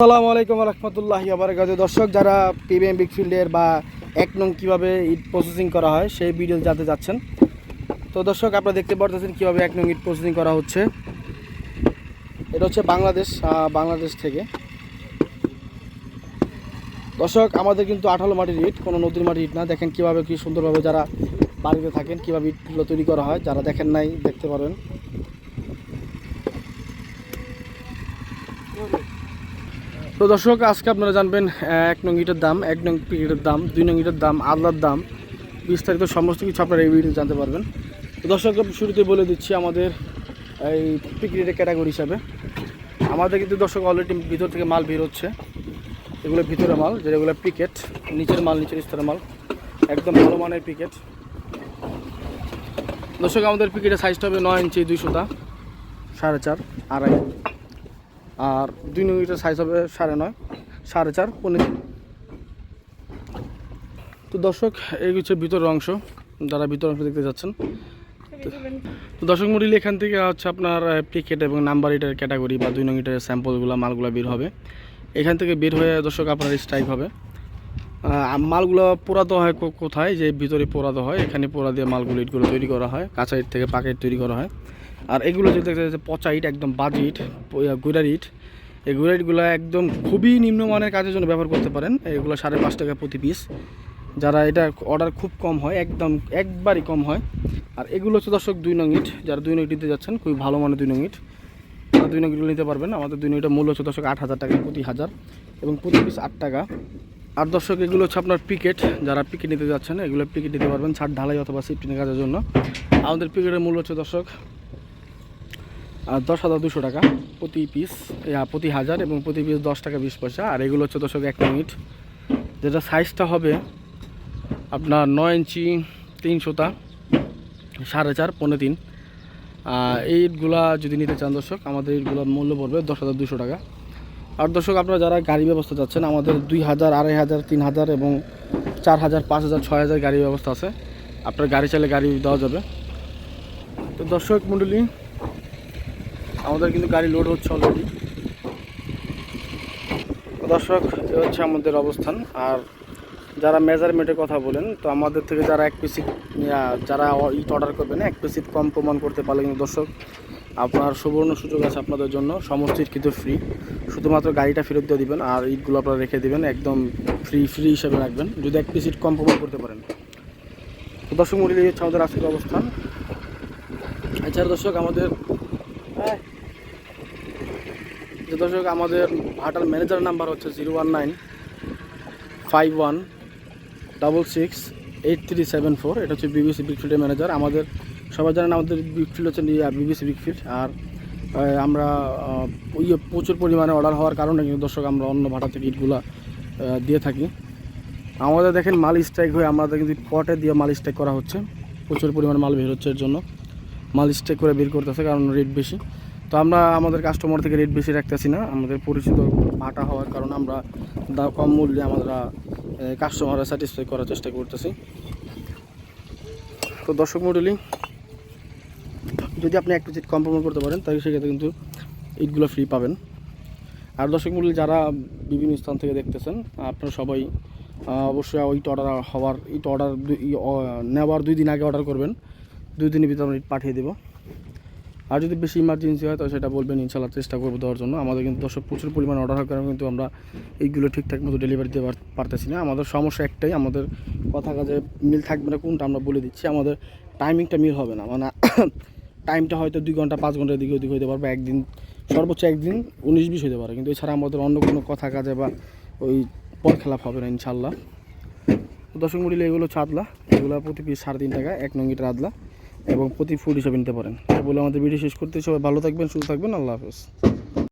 আসসালামু আলাইকুম রহমতুল্লাহ আবরকাত দর্শক, যারা পিবিএম বিগ ফিল্ডের বা এক নং কীভাবে ইট প্রসেসিং করা হয়, সেই ভিডিও জানতে যাচ্ছেন তো দর্শক, আপনারা দেখতে পারতেছেন কীভাবে এক নং ইট প্রসেসিং করা হচ্ছে। এটা হচ্ছে বাংলাদেশ বাংলাদেশ থেকে। দর্শক, আমাদের কিন্তু আঠালো মাটির ইট, কোনো নদীর মাটির ইট না। দেখেন কীভাবে, কি সুন্দরভাবে যারা বাড়িতে থাকেন, কীভাবে ইটগুলো তৈরি করা হয়। যারা দেখেন নাই, দেখতে পারবেন তো দর্শক, আজকে আপনারা জানবেন এক নং ইটের দাম, এক নং পিকেটের দাম, দুই নং ইটের দাম আদলার দাম, বিস্তারিত সমস্ত কিছু আপনারা এই ভিডিও জানতে পারবেন। তো দর্শক শুরুতে বলে দিচ্ছি আমাদের এই পিকেটের ক্যাটাগরি হিসাবে। আমাদের কিন্তু দর্শক অলরেডি ভিতর থেকে মাল বের হচ্ছে। এগুলো ভিতরে মাল যেগুলো পিকেট নিচের মাল, নিচের স্তরের মাল, একদম ভালো মানের পিকেট দর্শক, আমাদের পিকেটের সাইজটা হবে নয় ইঞ্চি, দুইশোটা, সাড়ে চার, আড়াই। আর দুই নং মিটার সাইজ হবে সাড়ে নয়, সাড়ে চার, পনেরো। তো দর্শক, এই হচ্ছে ভিতরের অংশ। যারা ভিতর অংশ দেখতে যাচ্ছেন, তো দর্শক মডেল এখান থেকে হচ্ছে আপনার পিকেট এবং নাম্বার ইটার ক্যাটাগরি বা দুই নং ইটার স্যাম্পলগুলো মালগুলো বের হবে। এখান থেকে বের হয়ে দর্শক, আপনার স্ট্রাইক হবে। মালগুলো পোড়াতে হয় কোথায়? যে ভিতরে পোড়াতে হয়, এখানে পোড়া দিয়ে মালগুলো ইটগুলো তৈরি করা হয়, কাঁচা ইট থেকে পাকা ইট তৈরি করা হয়। আর এগুলো যদি দেখা যাচ্ছে পচা ইট, একদম বাজি ইট গুড়ার ইট, এই গুড়ার ইটগুলো একদম খুবই নিম্নমানের কাজের জন্য ব্যবহার করতে পারেন। এগুলো সাড়ে পাঁচ টাকা প্রতি পিস যারা এটা অর্ডার খুব কম হয়, একদম একবারই কম হয়। আর এগুলো হচ্ছে দর্শক দুই নং ইট। যারা দুই নং ইট দিতে যাচ্ছেন, খুবই ভালো মানের দুই নং ইট। তারা দুই নং ইটগুলো নিতে পারবেন, আমাদের দুই নং ইটের মূল্য হচ্ছে দর্শক আট হাজার টাকা প্রতি হাজার এবং প্রতি পিস আট টাকা। আর দর্শক, এগুলো হচ্ছে আপনার পিকেট যারা পিকেট নিতে যাচ্ছেন, এগুলো পিকেট নিতে পারবেন, ছাদ ঢালাই অথবা সিফটিনের কাজের জন্য। আমাদের পিকেটের মূল্য হচ্ছে দর্শক আর দশ হাজার দুশো টাকা প্রতি পিস প্রতি হাজার এবং প্রতি পিস দশ টাকা বিশ পয়সা। আর এগুলো হচ্ছে দর্শক এক মিনিট যেটা সাইজটা হবে আপনার নয় ইঞ্চি তিনশোটা সাড়ে চার পনেরো তিন। এই ইটগুলা যদি নিতে চান দর্শক, আমাদের ইটগুলোর মূল্য পড়বে দশ হাজার দুশো টাকা। আর দর্শক, আপনারা যারা গাড়ি ব্যবস্থা চাচ্ছেন, আমাদের দুই হাজার, আড়াই হাজার, তিন হাজার এবং চার হাজার, পাঁচ হাজার, ছয় হাজার গাড়ি ব্যবস্থা আছে। আপনার গাড়ি চাইলে গাড়ি দেওয়া যাবে। তো দর্শক মণ্ডলী আমাদের কিন্তু গাড়ি লোড হচ্ছে অলরেডি দর্শক, এ হচ্ছে আমাদের অবস্থান। আর যারা মেজারমেন্টের কথা বলেন, তো আমাদের থেকে যারা এক পিসি যারা ইট অর্ডার করবেন, এক পিসি কম প্রমাণ করতে পারলে কিন্তু দর্শক, আপনার সুবর্ণ সুযোগ আছে আপনাদের জন্য। সমস্ত ইট কিন্তু ফ্রি শুধুমাত্র গাড়িটা ফেরত দিয়ে দিবেন আর ইটগুলো আপনারা রেখে দেবেন, একদম ফ্রি ফ্রি হিসেবে রাখবেন। যদি এক পিস কম প্রমাণ করতে পারেন। তো দর্শক মূল্য হচ্ছে আমাদের আজকের অবস্থান। এছাড়া দর্শক, আমাদের হ্যাঁ যে দর্শক, আমাদের ভাটার ম্যানেজার নাম্বার হচ্ছে zero one nine five one double six eight three seven four এটা হচ্ছে বিবিসি বিগফিল্ডের ম্যানেজার আমাদের সবাই জানেন আমাদের বিগফিল্ড হচ্ছে বিবিসি বিগফিল্ড আর আমরা ইয়ে প্রচুর পরিমাণে অর্ডার হওয়ার কারণে কিন্তু দর্শক আমরা অন্য ভাটা থেকে ইটগুলা দিয়ে থাকি। আমাদের দেখেন মাল স্ট্রাইক হয়ে আমাদের কিন্তু পটে দিয়ে মাল স্ট্রাইক করা হচ্ছে। প্রচুর পরিমাণে মাল বের হচ্ছে এর জন্য। মাল স্ট্রাইক করে বের করতেছে কারণ রেট বেশি। তো আমরা আমাদের কাস্টমার থেকে রেট বেশি রাখতেছি না। আমাদের পরিচিত ভাটা হওয়ার কারণে আমরা দাম কম মূল্যে আমরা কাস্টমাররা স্যাটিসফাই করার চেষ্টা করতেছি। তো দর্শক মডেলিং যদি আপনি একটু চিট কম্প্রোমাইজ করতে পারেন, তাহলে সেক্ষেত্রে কিন্তু ইটগুলো ফ্রি পাবেন। আর দর্শক মূল্য যারা বিভিন্ন স্থান থেকে দেখতেছেন, আপনারা সবাই অবশ্যই ইট অর্ডার হওয়ার ইট অর্ডার নেওয়ার দুই দিন আগে অর্ডার করবেন। দুই দিনের ভিতরে আমরা ইট পাঠিয়ে দেবো। আর যদি বেশি ইমার্জেন্সি হয়, তাহলে সেটা বলবেন ইনশাল্লাহ চেষ্টা করব দেওয়ার জন্য। আমাদের কিন্তু দর্শক প্রচুর পরিমাণ অর্ডার হওয়ার কারণে কিন্তু আমরা এইগুলো ঠিকঠাক মতো ডেলিভারি দিতে পারতেছি না। আমাদের সমস্যা একটাই, আমাদের কথা কাজে মিল থাকবে না, কোনটা আমরা বলে দিচ্ছি। আমাদের টাইমিংটা মিল হবে না। মানে টাইমটা হয়তো দুই ঘণ্টা, পাঁচ ঘণ্টার দিকে ওদিকে হতে পারবে, একদিন, সর্বোচ্চ একদিন উনিশ বিশ হতে পারে। কিন্তু এছাড়া আমাদের অন্য কোনো কথা কাজে বা ওই পর খেলাপ হবে না ইনশাল্লাহ তো দর্শক মূল্য এগুলো ছাদলা। এগুলো প্রতি পিস সাড়ে তিন টাকা, এক নঙ্গিটা আদলা। এবং প্রতি ফুড হিসাবে নিতে পারেন। বলে আমাদের ভিডিও শেষ করতে সবাই ভালো থাকবেন, সুস্থ থাকবেন। আল্লাহ হাফেজ।